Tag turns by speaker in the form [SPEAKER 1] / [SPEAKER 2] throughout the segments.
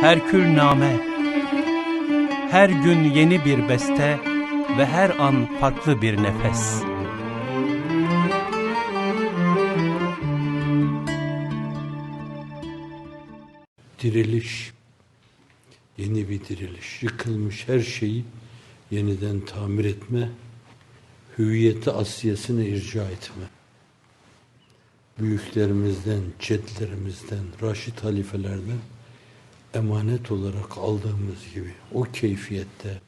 [SPEAKER 1] Herkül name, her gün yeni bir beste ve her an farklı bir nefes.
[SPEAKER 2] Diriliş, yeni bir diriliş, yıkılmış her şeyi yeniden tamir etme, hüviyeti asliyesine irca etme. Büyüklerimizden, cedlerimizden, raşit halifelerden emanet olarak aldığımız gibi o keyfiyette,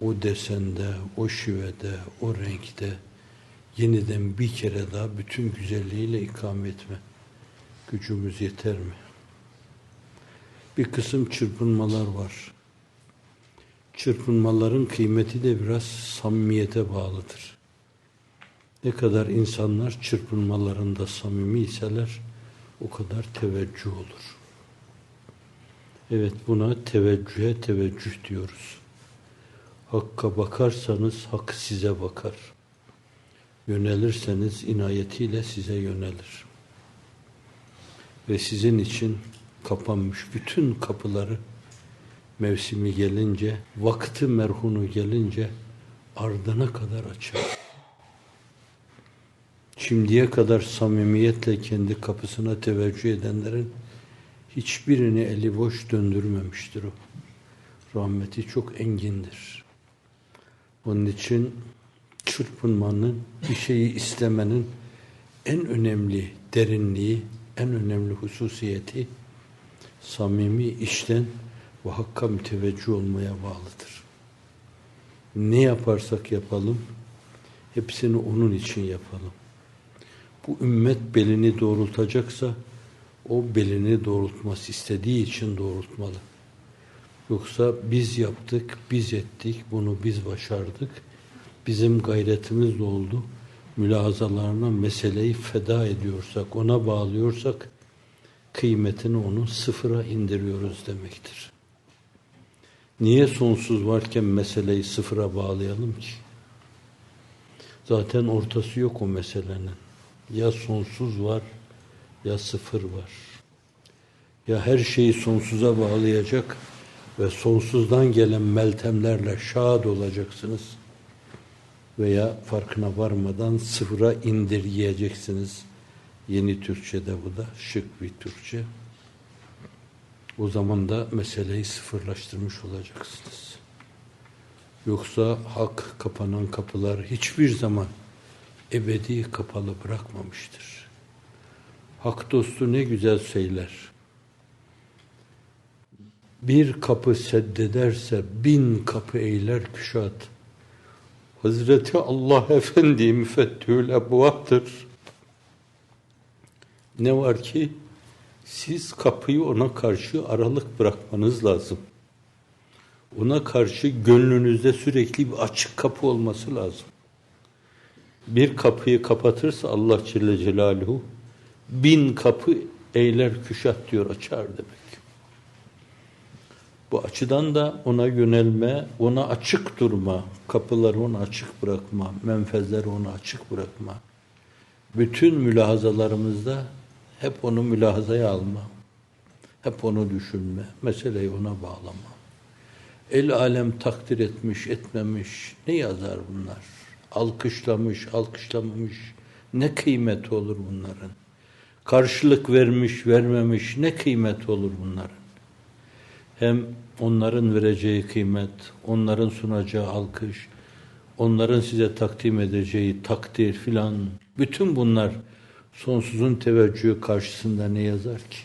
[SPEAKER 2] o desende, o şivede, o renkte yeniden bir kere daha bütün güzelliğiyle ikame etme. Gücümüz yeter mi? Bir kısım çırpınmalar var. Çırpınmaların kıymeti de biraz samimiyete bağlıdır. Ne kadar insanlar çırpınmalarında samimi iseler o kadar teveccüh olur. Evet buna teveccühe teveccüh diyoruz. Hakka bakarsanız hak size bakar. Yönelirseniz inayetiyle size yönelir. Ve sizin için kapanmış bütün kapıları mevsimi gelince, vakti merhunu gelince ardına kadar açar. Şimdiye kadar samimiyetle kendi kapısına teveccüh edenlerin hiçbirini eli boş döndürmemiştir o. Rahmeti çok engindir. Onun için çırpınmanın, bir şeyi istemenin en önemli derinliği, en önemli hususiyeti samimi işten ve hakka müteveccüh olmaya bağlıdır. Ne yaparsak yapalım, hepsini onun için yapalım. Bu ümmet belini doğrultacaksa, o belini doğrultması istediği için doğrultmalı. Yoksa biz yaptık, biz ettik, bunu biz başardık, bizim gayretimiz oldu, mülazalarına meseleyi feda ediyorsak, ona bağlıyorsak, kıymetini onun sıfıra indiriyoruz demektir. Niye sonsuz varken meseleyi sıfıra bağlayalım ki? Zaten ortası yok o meselenin. Ya sonsuz var ya sıfır var. Ya her şeyi sonsuza bağlayacak ve sonsuzdan gelen meltemlerle şad olacaksınız veya farkına varmadan sıfıra indirgeyeceksiniz. Yeni Türkçe'de bu da şık bir Türkçe. O zaman da meseleyi sıfırlaştırmış olacaksınız. Yoksa hak kapanan kapılar hiçbir zaman ebedi kapalı bırakmamıştır. Hak dostu ne güzel söyler. Bir kapı seddederse bin kapı eyler küşat. Hazreti Allah Efendi müfettihül ebvaptır. Ne var ki siz kapıyı ona karşı aralık bırakmanız lazım. Ona karşı gönlünüzde sürekli bir açık kapı olması lazım. Bir kapıyı kapatırsa Allah Celle Celaluhu bin kapı eyler küşat diyor açar demek. Bu açıdan da ona yönelme, ona açık durma, kapıları ona açık bırakma, menfezleri ona açık bırakma. Bütün mülahazalarımızda hep onu mülahazaya alma. Hep onu düşünme. Meseleyi ona bağlama. El alem takdir etmiş, etmemiş. Ne yazar bunlar? Alkışlamış, alkışlamamış. Ne kıymeti olur bunların? Karşılık vermiş, vermemiş. Ne kıymeti olur bunların? Hem onların vereceği kıymet, onların sunacağı alkış, onların size takdim edeceği takdir filan. Bütün bunlar sonsuzun teveccühü karşısında ne yazar ki?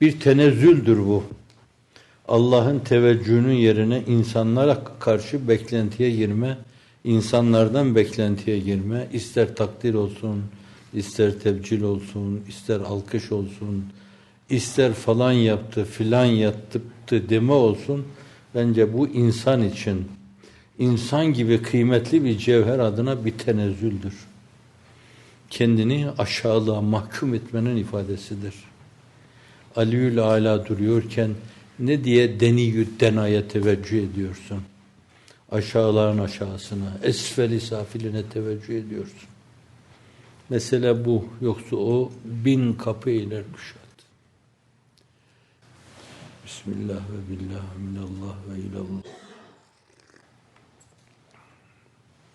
[SPEAKER 2] Bir tenezzüldür bu. Allah'ın teveccühünün yerine insanlara karşı beklentiye girme, insanlardan beklentiye girme, ister takdir olsun, ister tebcil olsun, ister alkış olsun, ister falan yaptı, filan yaptı deme olsun, bence bu insan için, insan gibi kıymetli bir cevher adına bir tenezzüldür kendini aşağılığa mahkum etmenin ifadesidir. Aliül Ala duruyorken ne diye deniyü denaya teveccüh ediyorsun? Aşağıların aşağısına, esfeli safiline teveccüh ediyorsun. Mesele bu. Yoksa o bin kapı iler müşahit. Bismillah ve billah minallah ve ilallah.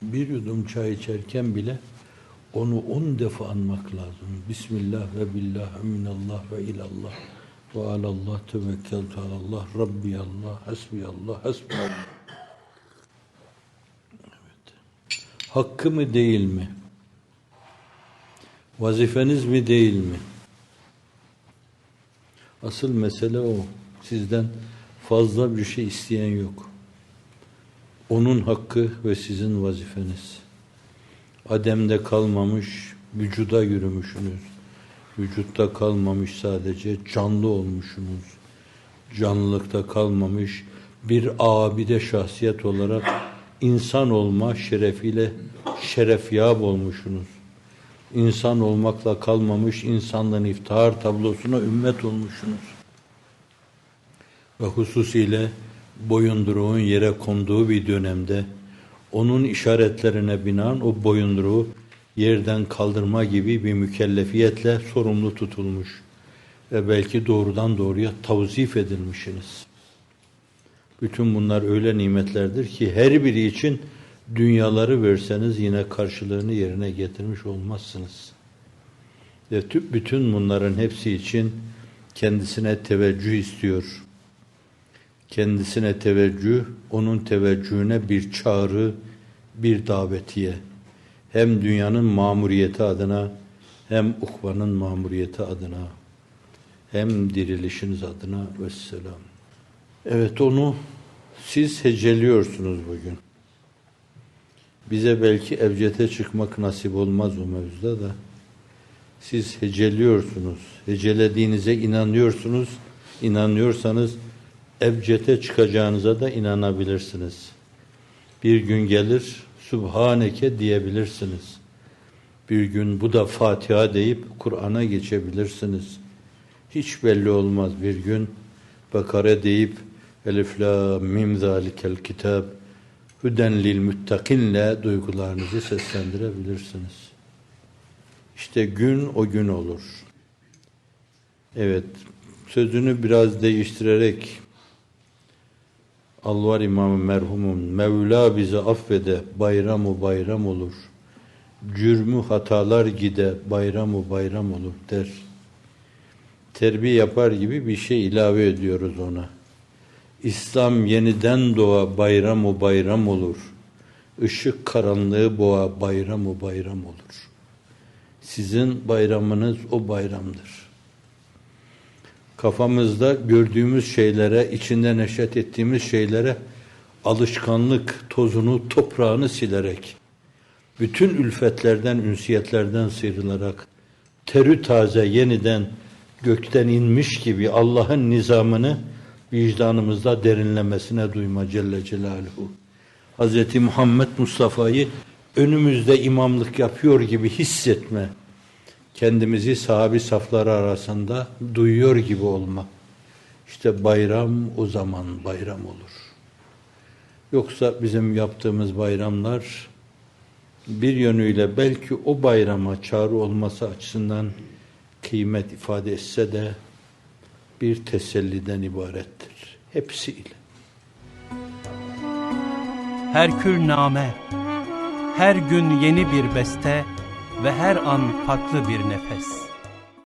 [SPEAKER 2] Bir yudum çay içerken bile onu on defa anmak lazım. Bismillah ve billah minallah ve ilallah. Ve alallah tevekkeltu alallah. Rabbiyallah, hasbiyallah, hasbiyallah. Evet. Hakkı mı değil mi? Vazifeniz mi değil mi? Asıl mesele o. Sizden fazla bir şey isteyen yok. Onun hakkı ve sizin vazifeniz. Adem'de kalmamış, vücuda yürümüşsünüz. Vücutta kalmamış sadece canlı olmuşsunuz. Canlılıkta kalmamış bir abide şahsiyet olarak insan olma şerefiyle şerefyab olmuşsunuz. İnsan olmakla kalmamış insanlığın iftihar tablosuna ümmet olmuşsunuz. Ve hususiyle boyunduruğun yere konduğu bir dönemde onun işaretlerine binaen o boyunduruğu yerden kaldırma gibi bir mükellefiyetle sorumlu tutulmuş ve belki doğrudan doğruya tavzif edilmişsiniz. Bütün bunlar öyle nimetlerdir ki her biri için dünyaları verseniz yine karşılığını yerine getirmiş olmazsınız. Ve tüm bütün bunların hepsi için kendisine teveccüh istiyor. Kendisine teveccüh, onun teveccühüne bir çağrı, bir davetiye. Hem dünyanın mamuriyeti adına, hem ukvanın mamuriyeti adına, hem dirilişiniz adına vesselam. Evet onu siz heceliyorsunuz bugün. Bize belki evcete çıkmak nasip olmaz o mevzuda da. Siz heceliyorsunuz. Hecelediğinize inanıyorsunuz. İnanıyorsanız evcete çıkacağınıza da inanabilirsiniz. Bir gün gelir Subhaneke diyebilirsiniz. Bir gün bu da Fatiha deyip Kur'an'a geçebilirsiniz. Hiç belli olmaz bir gün Bakara deyip Elif la mim zalikel kitab Hüden lil müttakinle duygularınızı seslendirebilirsiniz. İşte gün o gün olur. Evet, sözünü biraz değiştirerek Alvar İmamı merhumun Mevla bizi affede bayramı bayram olur. Cürmü hatalar gide bayramı bayram olur der. Terbiye yapar gibi bir şey ilave ediyoruz ona. İslam yeniden doğa bayram o bayram olur. Işık karanlığı boğa bayram o bayram olur. Sizin bayramınız o bayramdır. Kafamızda gördüğümüz şeylere, içinde neşet ettiğimiz şeylere alışkanlık tozunu, toprağını silerek, bütün ülfetlerden, ünsiyetlerden sıyrılarak, terü taze yeniden gökten inmiş gibi Allah'ın nizamını vicdanımızda derinlemesine duyma Celle Celaluhu. Hz. Muhammed Mustafa'yı önümüzde imamlık yapıyor gibi hissetme. Kendimizi sahabi safları arasında duyuyor gibi olma. İşte bayram o zaman bayram olur. Yoksa bizim yaptığımız bayramlar bir yönüyle belki o bayrama çağrı olması açısından kıymet ifade etse de bir teselliden ibarettir. Hepsiyle.
[SPEAKER 1] Herkül name, her gün yeni bir beste ve her an farklı bir nefes.